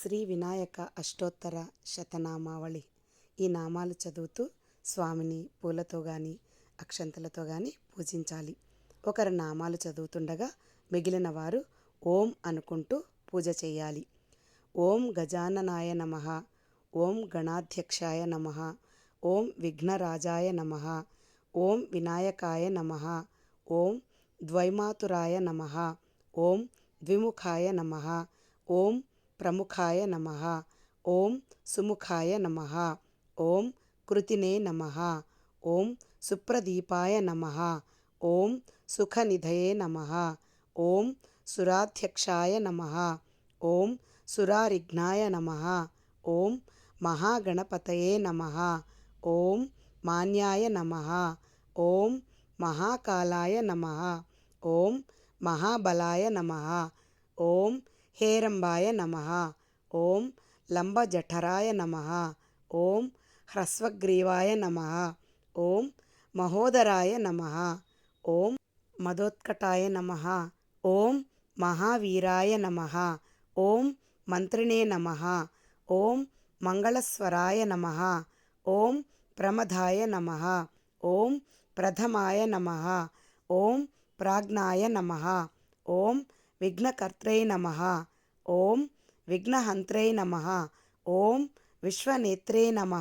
శ్రీ వినాయక అష్టోత్తర శతనామావళి. ఈ నామాలు చదువుతూ స్వామిని పూలతో కానీ అక్షంతలతో కానీ పూజించాలి. ఒకరు నామాలు చదువుతుండగా మిగిలిన వారు ఓం అనుకుంటూ పూజ చేయాలి. ఓం గజాననాయ నమ ఓం గణాధ్యక్షాయ నమ ఓం విఘ్నరాజాయ నమ ఓం వినాయకాయ నమ ఓం ద్వైమాతురాయ నమ ఓం ద్విముఖాయ నమ ఓం ప్రముఖాయ నమ ఓం సుముఖాయ నమ ఓం కృతినే నమ ఓం సుప్రదీపాయ నమ ఓం సుఖనిధయే నమ ఓం సురాధ్యక్షాయ నమ ఓం సురారిఘ్నాయ నమ ఓం మహాగణపతయే నమ ఓం మాన్యాయ నమ ఓం మహాకాలాయ నమ ఓం మహాబలాయ నమ ఓం హేరంబాయ నమ ఓం లంబజఠరాయ నమ ఓం హ్రస్వగ్రీవాయ నమ ఓం మహోదరాయ నమ ఓం మదోత్కటాయ నమ ఓం మహావీరాయ నమ ఓం మంత్రిణే నమ ఓం మంగళస్వరాయ నమ ఓం ప్రమదాయ నమ ఓం ప్రథమాయ నమ ఓం ప్రాజ్ఞాయ నమ ఓం విఘ్నకర్త్రై నమ ఓం విఘ్నహంత్రై నమ ఓం విశ్వనేత్రే నమ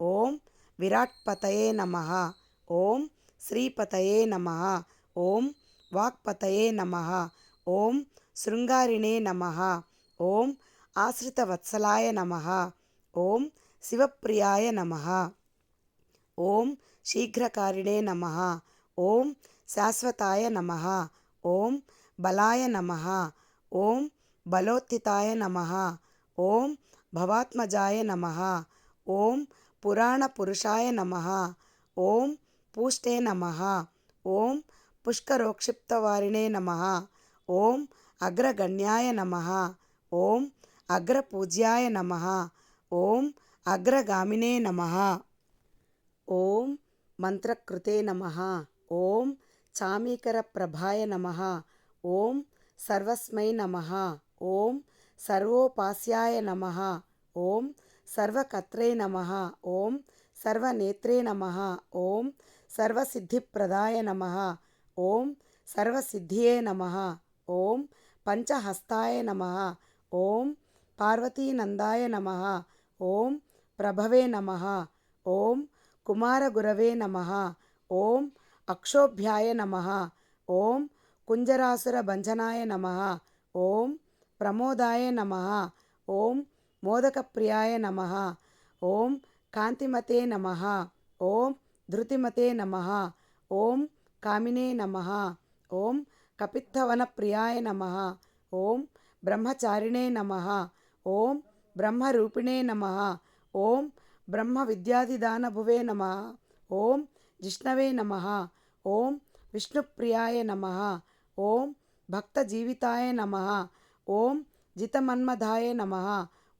ఓం విరాట్పతయే నమ ఓం శ్రీపతయే నమ ఓం వాక్పతయే నమ ఓం శృంగారిణే నమ ఓం ఆశ్రితవత్సలాయ నమ ఓం శివప్రియాయ నమ ఓం శీఘ్రకారిణే నమ ఓం శాశ్వతాయ నమ ఓం బలాయ నమ ఓం బలోత్థితాయ నమ ఓం భవాత్మజాయ నమ ఓం పురాణపురుషాయ నమ ఓం పూష్టే నమ ఓం పుష్కరోక్షిప్తవారిణే నమ ఓం అగ్రగణ్యాయ నమ ఓం అగ్రపూజ్యాయ నమ ఓం అగ్రగామినే నమ ఓం మంత్రకృతే నమ ఓం చామీకరప్రభాయ నమ ఓం సర్వస్మై నమ ఓం సర్వోపాస్యాయ నమ ఓం సర్వకత్రే నమ ఓం సర్వనేత్రే నమ ఓం సర్వసిద్ధిప్రదాయ నమ ఓం సర్వసిద్ధియే నమ ఓం పంచహస్తాయ నమ ఓం పార్వతీనందాయ నమ ఓం ప్రభవే నమ ఓం కుమారగురవే నమ ఓం అక్షోభ్యాయ నమ కుంజరాసుర భంజనాయ నమ ఓం ప్రమోదాయ నమ ఓం మోదకప్రియాయ నమ ఓం కాంతిమతే నమ ఓం ధృతిమతే నమ ఓం కామినే నమ ఓం కపిత్తవనప్రియాయ నమ ఓం బ్రహ్మచారిణే నమ ఓం బ్రహ్మరూపిణే నమ ఓం బ్రహ్మ విద్యాధిదానభువే నమ ఓం జిష్ణవే నమ ఓం విష్ణుప్రియాయ నమ ఓం భక్త జీవితాయ నమ ఓం జితమన్మధాయ నమ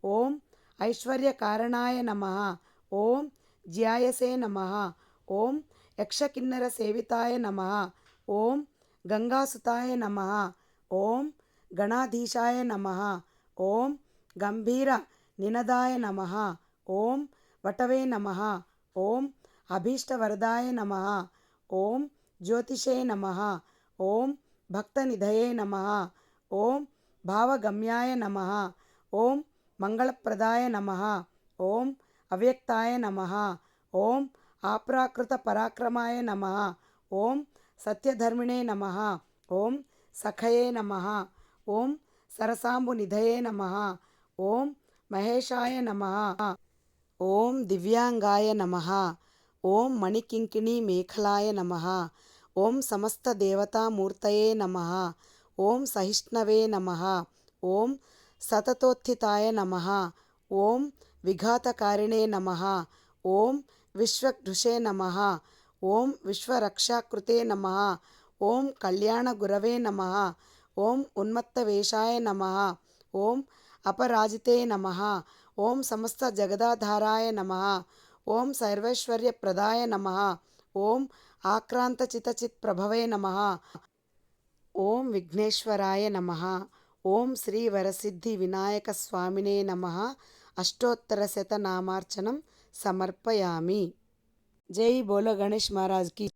ఓం ఐశ్వర్య కారణాయ నమ ఓం జ్యాయసే నమ ఓం యక్షకిన్నర సేవితాయ నమ ఓం గంగాసుతాయ నమ ఓం గణాధీశాయ నమ ఓం గంభీర నినదాయ నమ ఓం వటవే నమ ఓం అభీష్టవరదాయ నమ ఓం జ్యోతిషే నమ ఓం భక్తనిధయే నమ ఓం భావగమ్యాయ నమ ఓం మంగళప్రదాయ నమ ఓం అవ్యక్తాయ నమ ఓం ఆప్రాకృత పరాక్రమాయ నమ ఓం సత్యధర్మిణే నమ ఓం సఖయే నమ ఓం సరసాంబునిధయే నమ ఓం మహేషాయ నమ ఓం దివ్యాంగాయ నమ ఓం మణికింకిణీ మేఖలాయ నమ ఓం సమస్తదేవతామూర్తయే నమ ఓం సహిష్ణవే నమ ఓం సతతోత్థితాయ నమ ఓం విఘాతకారిణే నమ ఓం విశ్వఘృషే నమ ఓం విశ్వరక్షాకృతే నమ ఓం కళ్యాణగురవే నమ ఓం ఉన్మత్తవేషాయ నమ ఓం అపరాజితే నమ ఓం సమస్త జగదాధారాయ నమ ఓం సర్వైశ్వర్యప్రదాయ నమ ఓం ఆక్రాంతచితచిత్ప్రభవే నమ. ఓం విఘ్నేశ్వరాయ నమ. ఓం శ్రీ వరసిద్ధి వినాయక స్వామినే నమ. అష్టోత్తర శతనామార్చనం సమర్పయామి. జై బోలో గణేష్ మహారాజ్కి